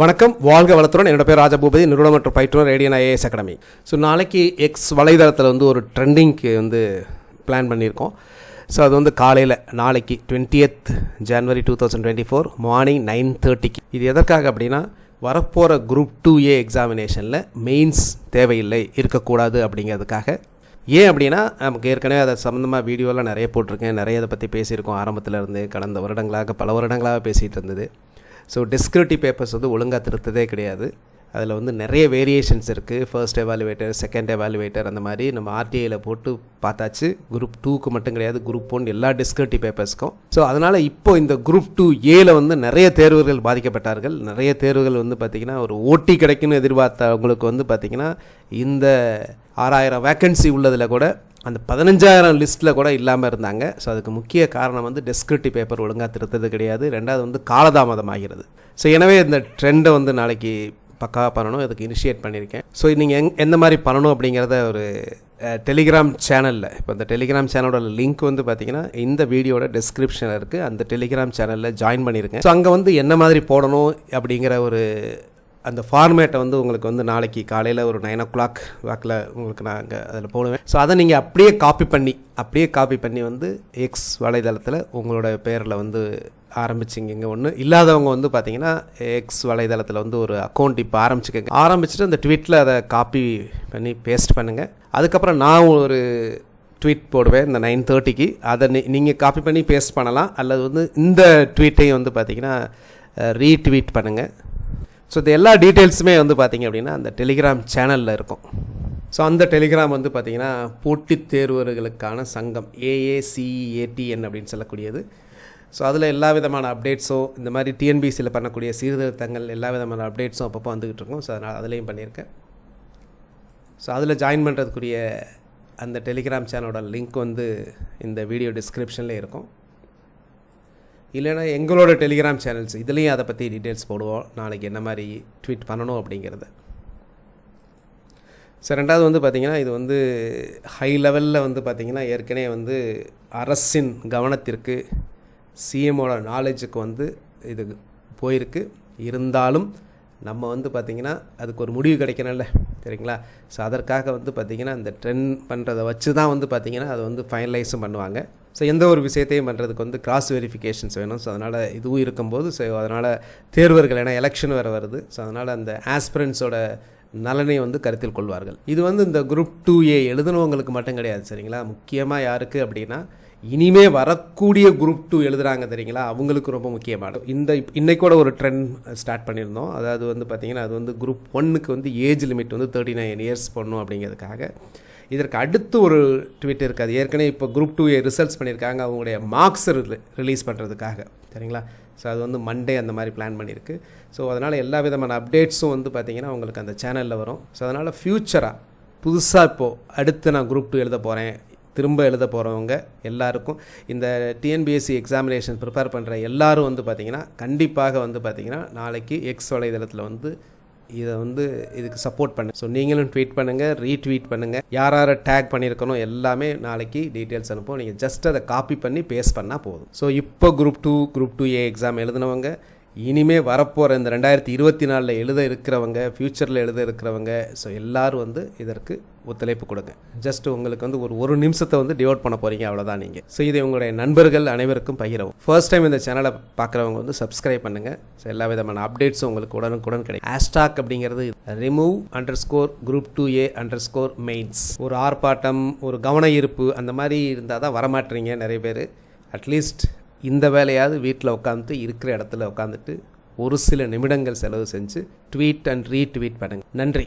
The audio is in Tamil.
வணக்கம். வாழ்க வளத்துடன். என்னோட பேர் ராஜபூபதி. நிறுவனம் மற்றும் பயிற்றுனர் ரேடியன் ஐஏஎஸ் அகாடமி. ஸோ நாளைக்கு எக்ஸ் வலைதளத்தில் வந்து ஒரு ட்ரெண்டிங்க்கு வந்து பிளான் பண்ணியிருக்கோம். ஸோ அது வந்து காலையில் நாளைக்கு twentieth January two thousand twenty four morning nine தேர்ட்டிக்கு இது எதற்காக அப்படின்னா வரப்போகிற குரூப் டூ ஏ எக்ஸாமினேஷனில் மெயின்ஸ் தேவையில்லை இருக்கக்கூடாது அப்படிங்கிறதுக்காக. ஏன் அப்படின்னா நமக்கு ஏற்கனவே அதை சம்மந்தமாக வீடியோலாம் நிறைய போட்டிருக்கேன். நிறைய அதை பற்றி பேசியிருக்கோம். ஆரம்பத்தில் இருந்து கடந்த வருடங்களாக பல வருடங்களாக பேசிகிட்டு இருந்தது. ஸோ டிஸ்கிரிப்டிவ் பேப்பர்ஸ் வந்து ஒழுங்காக திருத்ததே கிடையாது. அதில் வந்து நிறைய வேரியேஷன்ஸ் இருக்குது ஃபர்ஸ்ட் எவாலுவேட்டர் செகண்ட் எவாலுவேட்டர் அந்த மாதிரி நம்ம ஆர்டிஐயில் போட்டு பார்த்தாச்சு. குரூப் டூக்கு மட்டும் கிடையாது. குரூப் ஒன் எல்லா டிஸ்கிரிப்டிவ் பேப்பர்ஸ்க்கும் ஸோ அதனால் இப்போ இந்த குரூப் டூ ஏல வந்து நிறைய தேர்வுகள் பாதிக்கப்பட்டார்கள். நிறைய தேர்வுகள் வந்து பார்த்திங்கன்னா ஒரு ஓட்டி கிடைக்குன்னு எதிர்பார்த்தவங்களுக்கு வந்து பார்த்திங்கன்னா இந்த ஆறாயிரம் வேக்கன்சி உள்ளதில் கூட அந்த பதினஞ்சாயிரம் லிஸ்ட்டில் கூட இல்லாமல் இருந்தாங்க. ஸோ அதுக்கு முக்கிய காரணம் வந்து டெஸ்கிரிப்டிவ் பேப்பர் ஒழுங்காக திருத்தது கிடையாது. ரெண்டாவது வந்து காலதாமதம் ஆகிறது. ஸோ எனவே இந்த ட்ரெண்டை வந்து நாளைக்கு பக்காவாக பண்ணணும். அதுக்கு இனிஷியேட் பண்ணியிருக்கேன். ஸோ நீங்கள் எங் எந்த மாதிரி பண்ணணும் அப்படிங்கிறத ஒரு டெலிகிராம் சேனலில் இப்போ இந்த டெலிகிராம் சேனலோட லிங்க் வந்து பார்த்தீங்கன்னா இந்த வீடியோட டிஸ்கிரிப்ஷனில் இருக்குது அந்த டெலிகிராம் சேனலில் ஜாயின் பண்ணியிருக்கேன். ஸோ அங்கே வந்து என்ன மாதிரி போடணும் அப்படிங்கிற ஒரு அந்த ஃபார்மேட்டை வந்து உங்களுக்கு வந்து நாளைக்கு காலையில் ஒரு நைன் ஓ கிளாக் வாக்கில் உங்களுக்கு நான் அங்கே அதில் போடுவேன். ஸோ அதை நீங்கள் அப்படியே காப்பி பண்ணி அப்படியே காப்பி பண்ணி வந்து எக்ஸ் வலைதளத்தில் உங்களோட பேரில் வந்து ஆரம்பிச்சிங்க. இங்கே ஒன்று இல்லாதவங்க வந்து பார்த்தீங்கன்னா எக்ஸ் வலைதளத்தில் வந்து ஒரு அக்கௌண்ட் இப்போ ஆரம்பிச்சுக்கோங்க. ஆரம்பிச்சுட்டு அந்த ட்வீட்டில் அதை காப்பி பண்ணி பேஸ்ட் பண்ணுங்கள் அதுக்கப்புறம் நான் ஒரு ட்வீட் போடுவேன் இந்த நைன் தேர்ட்டிக்கு அதை நீ நீங்கள் காப்பி பண்ணி பேஸ்ட் பண்ணலாம். அல்லது வந்து இந்த ட்வீட்டையும் வந்து பார்த்திங்கன்னா ரீட்வீட் பண்ணுங்கள் ஸோ இது எல்லா டீட்டெயில்ஸுமே வந்து பார்த்திங்க அப்படின்னா அந்த டெலிகிராம் சேனலில் இருக்கும். ஸோ அந்த டெலிகிராம் வந்து பார்த்திங்கன்னா போட்டித் தேர்வர்களுக்கான சங்கம் ஏஏசிஏடிஎன் அப்படின்னு சொல்லக்கூடியது. ஸோ அதில் எல்லா விதமான அப்டேட்ஸும் இந்த மாதிரி டிஎன்பிசியில் பண்ணக்கூடிய சீர்திருத்தங்கள் எல்லா விதமான அப்டேட்ஸும் அப்பப்போ வந்துக்கிட்டு இருக்கும். ஸோ அதனால் அதுலேயும் பண்ணியிருக்கேன். ஸோ அதில் ஜாயின் பண்ணுறதுக்குரிய அந்த டெலிகிராம் சேனலோட லிங்க் வந்து இந்த வீடியோ டிஸ்கிரிப்ஷன்லேயே இருக்கும். இல்லைன்னா எங்களோட டெலிகிராம் சேனல்ஸ் இதுலேயும் அதை பற்றி டீட்டெயில்ஸ் போடுவோம். நாளைக்கு என்ன மாதிரி ட்வீட் பண்ணணும் அப்படிங்கிறத. ஸோ ரெண்டாவது வந்து பார்த்திங்கன்னா இது வந்து ஹை லெவலில் வந்து பார்த்திங்கன்னா ஏற்கனவே வந்து அரசின் கவனத்திற்கு சிஎம்மோட நாலேஜுக்கு வந்து இது போயிருக்கு. இருந்தாலும் நம்ம வந்து பார்த்திங்கன்னா அதுக்கு ஒரு முடிவு கிடைக்கணும்ல. சரிங்களா ஸோ அதற்காக வந்து பார்த்திங்கன்னா இந்த ட்ரெண்ட் பண்ணுறதை வச்சு தான் வந்து பார்த்திங்கன்னா அதை வந்து ஃபைனலைஸும் பண்ணுவாங்க. ஸோ எந்த ஒரு விஷயத்தையும் பண்ணுறதுக்கு வந்து கிராஸ் வெரிஃபிகேஷன்ஸ் வேணும். ஸோ அதனால் இதுவும் இருக்கும்போது ஸோ அதனால் தேர்வர்கள் ஏன்னா எலெக்ஷன் வேறு வருது. ஸோ அதனால் அந்த ஆஸ்பிரன்ஸோட நலனை வந்து கருத்தில் கொள்வார்கள். இது வந்து இந்த குரூப் டூ ஏ எழுதுனவங்களுக்கு மட்டும் கிடையாது சரிங்களா? முக்கியமாக யாருக்கு அப்படின்னா இனிமே வரக்கூடிய குரூப் டூ எழுதுறாங்க தெரியுங்களா? அவங்களுக்கு ரொம்ப முக்கியமான இந்த இன்னைக்கூட ஒரு ட்ரெண்ட் ஸ்டார்ட் பண்ணியிருந்தோம். அதாவது வந்து பார்த்திங்கன்னா அது வந்து குரூப் ஒன்னுக்கு வந்து ஏஜ் லிமிட் வந்து தேர்ட்டி நைன் இயர்ஸ் பண்ணும் அப்படிங்கிறதுக்காக. இதற்கு அடுத்து ஒரு ட்வீட் இருக்காது ஏற்கனவே இப்போ குரூப் டூ ரிசல்ட்ஸ் பண்ணியிருக்காங்க. அவங்களுடைய மார்க்ஸ் ரிலீஸ் பண்ணுறதுக்காக சரிங்களா? ஸோ அது வந்து மண்டே அந்த மாதிரி பிளான் பண்ணியிருக்கு ஸோ அதனால் எல்லா விதமான அப்டேட்ஸும் வந்து பார்த்திங்கன்னா உங்களுக்கு அந்த சேனலில் வரும். ஸோ அதனால் ஃப்யூச்சராக புதுசாக இப்போது அடுத்து நான் குரூப் டூ எழுத போகிறேன் திரும்ப எழுத போகிறவங்க எல்லாருக்கும் இந்த டிஎன்பிஎஸ்சி எக்ஸாமினேஷன் ப்ரிப்பேர் பண்ணுற எல்லாரும் வந்து பார்த்திங்கன்னா கண்டிப்பாக வந்து பார்த்திங்கன்னா நாளைக்கு எக்ஸ் வலைதளத்தில் வந்து இதை வந்து இதுக்கு சப்போர்ட் பண்ணுங்கள் ஸோ நீங்களும் ட்வீட் பண்ணுங்கள் ரீட்வீட் பண்ணுங்கள் யார் யாரை டேக் பண்ணியிருக்கணும் எல்லாமே நாளைக்கு டீட்டெயில்ஸ் அனுப்புவோம். நீங்கள் ஜஸ்ட் அதை காப்பி பண்ணி பேஸ்ட் பண்ணால் போதும். ஸோ இப்போ group two group two A exam எழுதினவங்க இனிமே வரப்போகிற இந்த ரெண்டாயிரத்தி இருபத்தி நாலில் எழுத இருக்கிறவங்க ஃப்யூச்சரில் எழுத இருக்கிறவங்க ஸோ எல்லோரும் வந்து இதற்கு ஒத்துழைப்பு கொடுங்க. ஜஸ்ட் உங்களுக்கு வந்து ஒரு ஒரு நிமிஷத்தை வந்து டிவோட் பண்ண போகிறீங்க அவ்வளோதான் நீங்கள் ஸோ இதை உங்களுடைய நண்பர்கள் அனைவருக்கும் பகிரவும். ஃபர்ஸ்ட் டைம் இந்த சேனலை பார்க்குறவங்க வந்து சப்ஸ்கிரைப் பண்ணுங்கள் ஸோ எல்லா விதமான அப்டேட்ஸும் உங்களுக்கு உடனுக்குடன் கிடைக்கும். ஹேஷ்டாக் அப்படிங்கிறது remove underscore group two A underscore mains ஒரு ஆர்ப்பாட்டம் ஒரு கவன ஈர்ப்பு அந்த மாதிரி இருந்தால் தான் வரமாட்டுறீங்க நிறைய பேர். அட்லீஸ்ட் இந்த வேலையாவது வீட்டில் உட்காந்துட்டு இருக்கிற இடத்துல உட்காந்துட்டு ஒரு சில நிமிடங்கள் செலவு செஞ்சு ட்வீட் அண்ட் ரீட்வீட் பண்ணுங்கள் நன்றி.